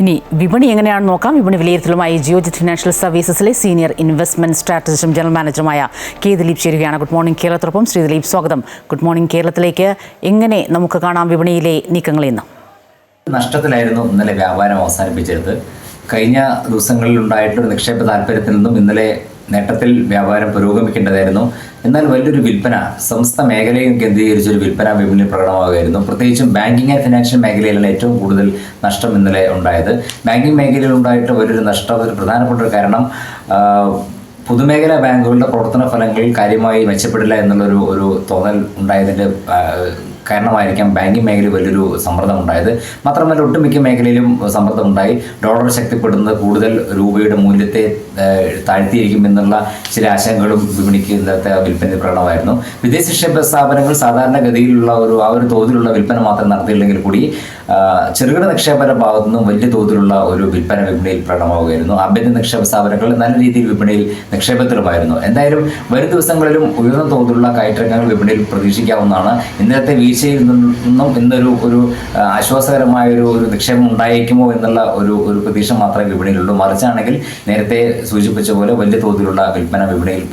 ഇനി വിപണി എങ്ങനെയാണ് നോക്കാം. വിപണി വിലയിരുത്തലുമായി ജിയോജിത് ഫിനാൻഷ്യൽ സർവീസസിലെ സീനിയർ ഇൻവെസ്റ്റ്മെന്റ് സ്ട്രാറ്റജിസ്റ്റും ജനറൽ മാനേജറുമായ കെ ദിലീപ് ചേരുകയാണ്. ഗുഡ് മോർണിംഗ് കേരളത്തോടൊപ്പം. ശ്രീ ദിലീപ് സ്വാഗതം. ഗുഡ് മോർണിംഗ് കേരളത്തിലേക്ക്. എങ്ങനെ നമുക്ക് കാണാം വിപണിയിലെ നീക്കങ്ങളെന്ന് നഷ്ടത്തിലായിരുന്നു ഇന്നലെ വ്യാപാരം അവസാനിപ്പിച്ചത് കഴിഞ്ഞ ദിവസങ്ങളിൽ ഉണ്ടായിട്ടുള്ള നിക്ഷേപ താല്പര്യത്തിൽ നിന്നും ഇന്നലെ നേട്ടത്തിൽ വ്യാപാരം പുരോഗമിക്കേണ്ടതായിരുന്നു. എന്നാൽ വലിയൊരു വിൽപ്പന സംസ്ഥ മേഖലയും കേന്ദ്രീകരിച്ചൊരു വിൽപ്പന വിപണിയിൽ പ്രകടമാകുമായിരുന്നു പ്രത്യേകിച്ചും ബാങ്കിങ് ആൻഡ് ഫിനാൻഷ്യൽ മേഖലയിലാണ് ഏറ്റവും കൂടുതൽ നഷ്ടം ഇന്നലെ ഉണ്ടായത്. ബാങ്കിങ് മേഖലയിൽ ഉണ്ടായിട്ട് വലിയൊരു നഷ്ടം ഒരു പ്രധാനപ്പെട്ട ഒരു കാരണം പൊതുമേഖലാ ബാങ്കുകളുടെ പ്രവർത്തന ഫലങ്ങളിൽ കാര്യമായി മെച്ചപ്പെടില്ല എന്നുള്ളൊരു ഒരു തോന്നൽ ഉണ്ടായതിന്റെ കാരണമായിരിക്കാം. ബാങ്കിങ് മേഖലയിൽ വലിയൊരു സമ്മർദ്ദം ഉണ്ടായത് മാത്രമല്ല ഒട്ടുമിക്ക മേഖലയിലും സമ്മർദ്ദം ഉണ്ടായി ഡോളർ ശക്തിപ്പെടുന്നത് കൂടുതൽ രൂപയുടെ മൂല്യത്തെ താഴ്ത്തിയിരിക്കും എന്നുള്ള ചില ആശങ്കകളും വിപണിക്ക് ഇന്നത്തെ വിൽപ്പന പ്രകടമായിരുന്നു. വിദേശ സ്ഥാപനങ്ങൾ സാധാരണഗതിയിലുള്ള ഒരു ആ ഒരു തോതിലുള്ള വിൽപ്പന മാത്രം നടത്തിയില്ലെങ്കിൽ കൂടി ചെറുകിട നിക്ഷേപകരുടെ ഭാഗത്തു നിന്നും വലിയ തോതിലുള്ള ഒരു വിൽപ്പന വിപണിയിൽ പ്രകടമാവുകയായിരുന്നു. ആഭ്യന്തര നിക്ഷേപ സ്ഥാപനങ്ങൾ നല്ല രീതിയിൽ വിപണിയിൽ നിക്ഷേപത്തിലുമായിരുന്നു. എന്തായാലും വരും ദിവസങ്ങളിലും ഉയർന്ന തോതിലുള്ള കയറ്റങ്ങൾ വിപണിയിൽ പ്രതീക്ഷിക്കാവുന്നതാണ്. ഇന്നത്തെ വീഴ്ചയിൽ നിന്നും എന്നൊരു ഒരു ആശ്വാസകരമായ ഒരു ഒരു നിക്ഷേപം ഉണ്ടായേക്കുമോ എന്നുള്ള ഒരു ഒരു പ്രതീക്ഷ മാത്രമേ വിപണിയിലുള്ളൂ മറിച്ചാണെങ്കിൽ നേരത്തെ സൂചിപ്പിച്ച പോലെ വലിയ തോതിലുള്ള വിൽപ്പന വിപണിയിൽ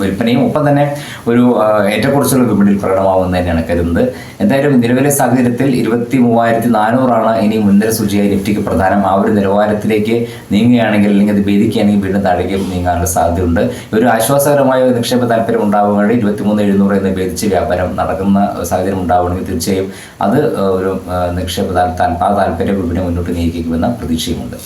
വിൽപ്പനയും ഒപ്പം തന്നെ ഒരു ഏറ്റക്കുറച്ചുള്ള വിപണിയിൽ പ്രകടമാവുമെന്ന് തന്നെയാണ് കരുതുന്നത്. എന്തായാലും നിലവിലെ സാഹചര്യത്തിൽ ഇരുപത്തി മൂവായിരത്തി നാനൂറാണ് ഇനി മുൻനിര സൂചിയായി നിഫ്റ്റിക്ക് പ്രധാനം. ആ ഒരു നിലവാരത്തിലേക്ക് നീങ്ങുകയാണെങ്കിൽ അല്ലെങ്കിൽ അത് ഭേദിക്കുകയാണെങ്കിൽ വീണ്ടും താഴേക്ക് നീങ്ങാനുള്ള സാധ്യതയുണ്ട്. ഒരു ആശ്വാസകരമായ നിക്ഷേപ താല്പര്യം ഉണ്ടാവുകയാണെങ്കിൽ ഇരുപത്തിമൂന്ന് എഴുന്നൂറ് എന്ന് ഭേദിച്ച് വ്യാപാരം നടക്കുന്ന സാഹചര്യം ഉണ്ടാവുകയാണെങ്കിൽ തീർച്ചയായും അത് ഒരു നിക്ഷേപ താല്പര്യം വിപണി മുന്നോട്ട് നീക്കിക്കുമെന്ന പ്രതീക്ഷയുമുണ്ട്.